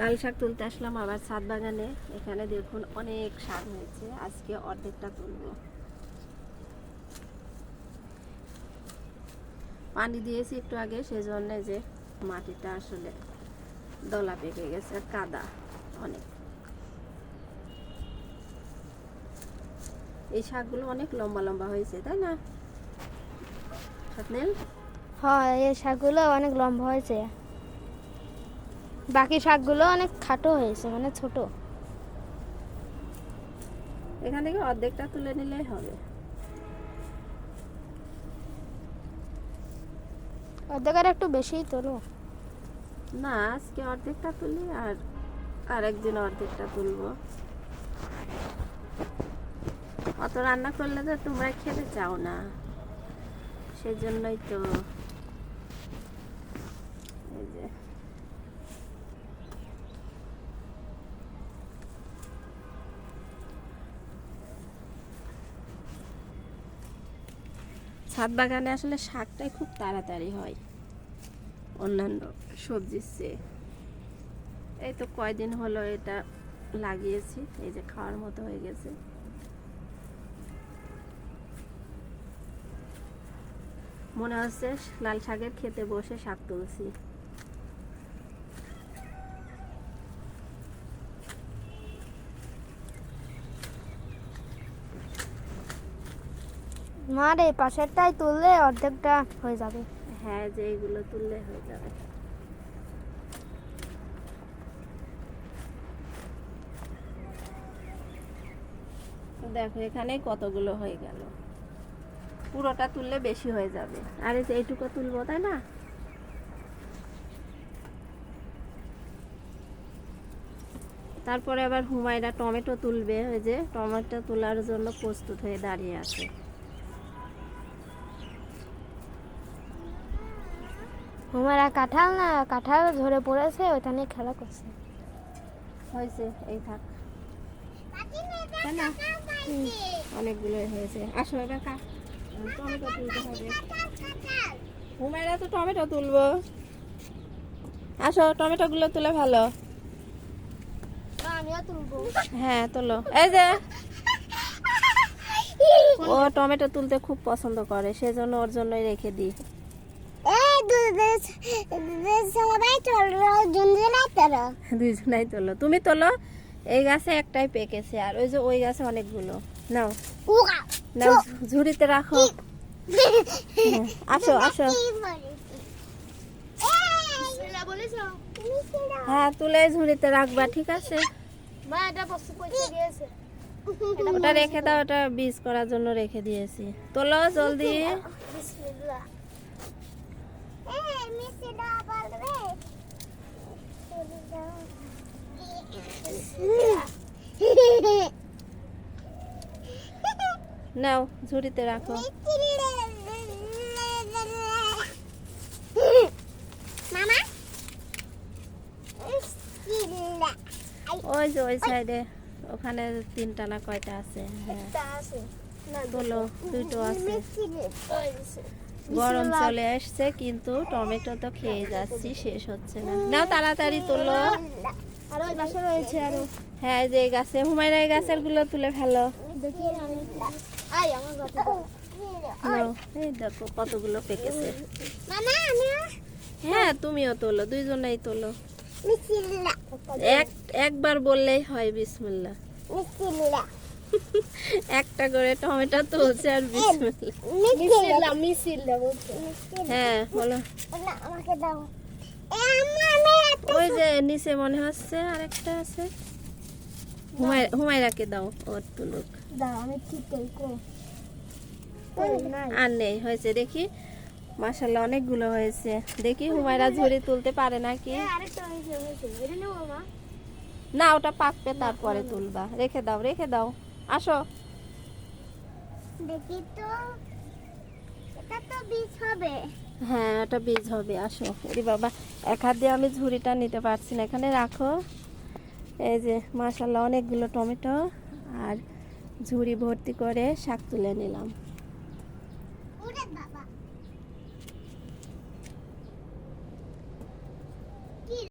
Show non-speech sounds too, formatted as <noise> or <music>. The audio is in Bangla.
লাল শাক তুলতে আসলাম আবার ছাদ বাগানে। এখানে দেখুন অনেক শাক হয়েছে। আজকে অর্ধেকটা তুলব। পানি দিয়েছি একটু আগে, সেজন্য যে মাটিটা আসলে দলা পেকে গেছে আর কাদা অনেক। এই শাকগুলো অনেক লম্বা লম্বা হয়েছে, তাই না? হ্যাঁ এই শাকগুলো অনেক লম্বা হয়েছে। বাকি শাকগুলো অনেক খাটো হয়েছে মানে ছোট। এখান থেকে অর্ধেকটা তুলে নিলেই হবে। অর্ধেক আর একটু বেশিই তোলো। না আজকে অর্ধেকটা তুলি আর আরেকদিন অর্ধেকটা তুলবো। অত রান্না করলে তো তোমরা খেতে চাও না। সেজন্যই তো এই যে ছাদ বাগানে আসলে শাকটাই খুব তাড়াতাড়ি হয়। অন্যান্য সবজির চেয়ে। এই তো কয়দিন হলো এটা লাগিয়েছি, এই যে খাওয়ার মতো হয়ে গেছে। মনে হচ্ছে লাল শাকের খেতে বসে শাক তুলছি। মার এই পাশেরটাই তুললে অর্ধেকটা হয়ে যাবে। হ্যাঁ যে এগুলো তুললে হয়ে যাবে। দেখো, এখানে কতগুলো হয়ে গেল। পুরোটা তুললে বেশি হয়ে যাবে। আর এইটুকু তুলবো, তাই না? তারপরে আবার হুমায়রা টমেটো তুলবে, ওই যে টমেটো তোলার জন্য প্রস্তুত হয়ে দাঁড়িয়ে আছে। হুমারা কাঁঠাল না কাঁঠাল ধরে পড়েছে ওইখানে খেলা করছে। হয়েছে এই থাক। অনেকগুলো হয়েছে। আসো এবার কা টমেটো তুলতে হবে। হুমায়রা তো টমেটো তুলবো। আসো টমেটো গুলো তুলে ভালো আমিও তুলবো। হ্যাঁ তোলো। এই যে। <laughs> ও টমেটো তুলতে খুব পছন্দ করে সেজন্য ওর জন্যই রেখে দিই। তোলো তুমি তোলো, এই গাছে একটাই পেকেছে, আর ওই যে ওই গাছে অনেকগুলো। নাও। নাও, ঝুড়িতে রাখো। আসো আসো। হ্যাঁ তুলে ঝুড়িতে রাখবা, ঠিক আছে? ওটা রেখে দাও, ওটা বীজ করার জন্য রেখে দিয়েছি। তোলো, জলদি। নাও ঝুড়িতে রাখো। ওই যে ওই সাইডে। ওখানে তিনটা না কয়টা আছে? হ্যাঁ। তোলো দুটো। আছে। গরম চলে আসছে কিন্তু টমেটো তো খেয়ে যাচ্ছি শেষ হচ্ছে না। নাও তাড়াতাড়ি তোলো। আর ওই পাশে রয়েছে আরও। হ্যাঁ যে গাছে হুমায়রা গাছেরগুলো তুলে ফেলো। দেখি গাছে এই কতগুলো পেকেছে। হ্যাঁ তুমিও তোলো দুইজনেই তোলো। এক একবার বললেই হয় বিসমিল্লাহ। মিছিলা একটা করে টমেটো তুলছে আর হ্যাঁ বলো। ওই যে নিচে মনে হচ্ছে আর একটা আছে হুমায়- হুমায়রাকে দাও ওর তুলুক। আর নেই হয়েছে দেখি। মাসাল্লাহ অনেকগুলো হয়েছে। দেখি হুমায়রা ঝুড়ি তুলতে পারে নাকি? মা। না ওটা পাকবে তারপরে তুলবা। রেখে দাও রেখে দাও। আসো। দেখি তো এটা তো বীজ হবে। হ্যাঁ এটা বীজ হবে আসো। ওরে বাবা এক হাত দিয়ে আমি ঝুড়িটা নিতে পারছি না এখানে রাখো। এই যে মাসাল্লাহ অনেকগুলো টমেটো আর ঝুড়ি ভর্তি করে শাক তুলে নিলাম।